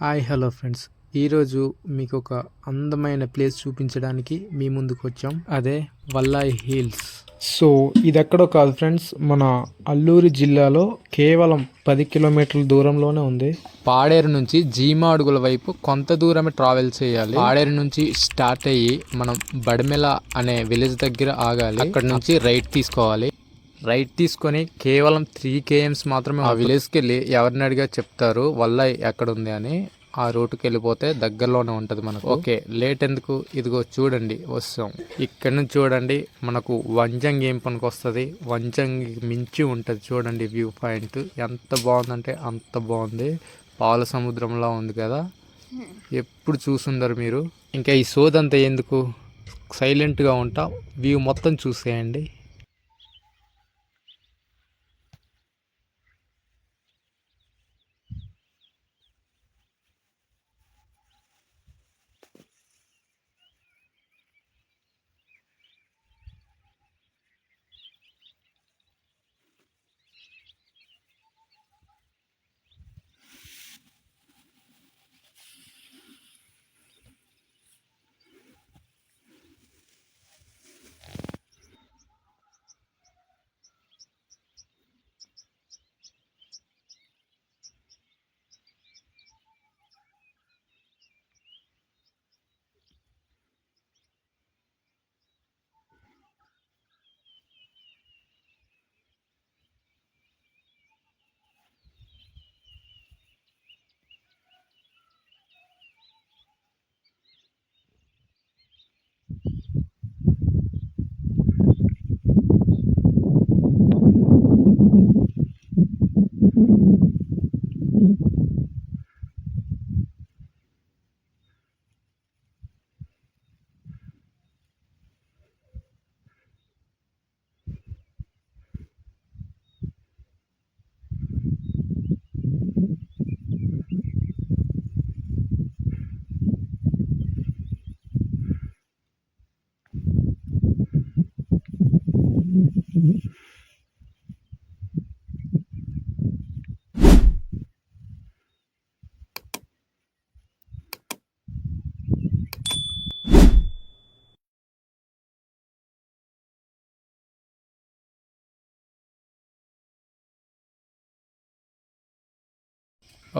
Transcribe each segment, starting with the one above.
Hi hello friends. ఈరోజు మీకు ఒక అందమైన ప్లేస్ చూపించడానికి మీ ముందుకు వచ్చాం అదే వల్లాయ్ హిల్స్. సో ఇది ఎక్కడో కాదు ఫ్రెండ్స్. మన అల్లూరి జిల్లాలో కేవలం పది కిలోమీటర్ల దూరంలోనే ఉంది. పాడేరు నుంచి జీమాడుగుల వైపు కొంత దూరమే ట్రావెల్ చేయాలి. పాడేరు నుంచి స్టార్ట్ అయ్యి మనం బడిమెల అనే విలేజ్ దగ్గర ఆగాలి. అక్కడ నుంచి రైట్ తీసుకోవాలి. రైట్ తీసుకొని కేవలం త్రీ కేఎమ్స్ మాత్రమే ఆ విలేజ్కి వెళ్ళి ఎవరిని అడిగా చెప్తారు వల్ల ఎక్కడ ఉంది అని ఆ రూట్కి వెళ్ళిపోతే దగ్గరలోనే ఉంటుంది మనకు. ఓకే లేట్ ఎందుకు? ఇదిగో చూడండి వస్తాం. ఇక్కడ నుంచి చూడండి మనకు వంజంగ్ ఏం పనికి వస్తుంది వంజంగ్ మించి ఉంటుంది చూడండి వ్యూ పాయింట్. ఎంత బాగుందంటే అంత బాగుంది. పాల సముద్రంలా ఉంది కదా. ఎప్పుడు చూసుండరు మీరు? ఇంకా ఈ సోదంతా ఎందుకు? సైలెంట్గా ఉంటా వ్యూ మొత్తం చూసేయండి.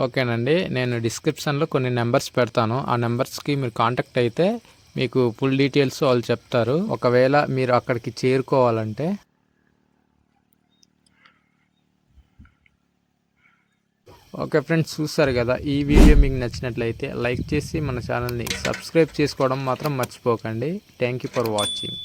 ఓకేనండి. నేను డిస్క్రిప్షన్లో కొన్ని నెంబర్స్ పెడతాను. ఆ నెంబర్స్కి మీరు కాంటాక్ట్ అయితే మీకు ఫుల్ డీటెయిల్స్ వాళ్ళు చెప్తారు. ఒకవేళ మీరు అక్కడికి చేరుకోవాలంటే ఓకే ఫ్రెండ్స్ చూస్తారు కదా ఈ వీడియో మీకు నచ్చినట్లయితే లైక్ చేసి మన ఛానల్ని సబ్స్క్రైబ్ చేసుకోవడం మాత్రం మర్చిపోకండి. Thank you for watching.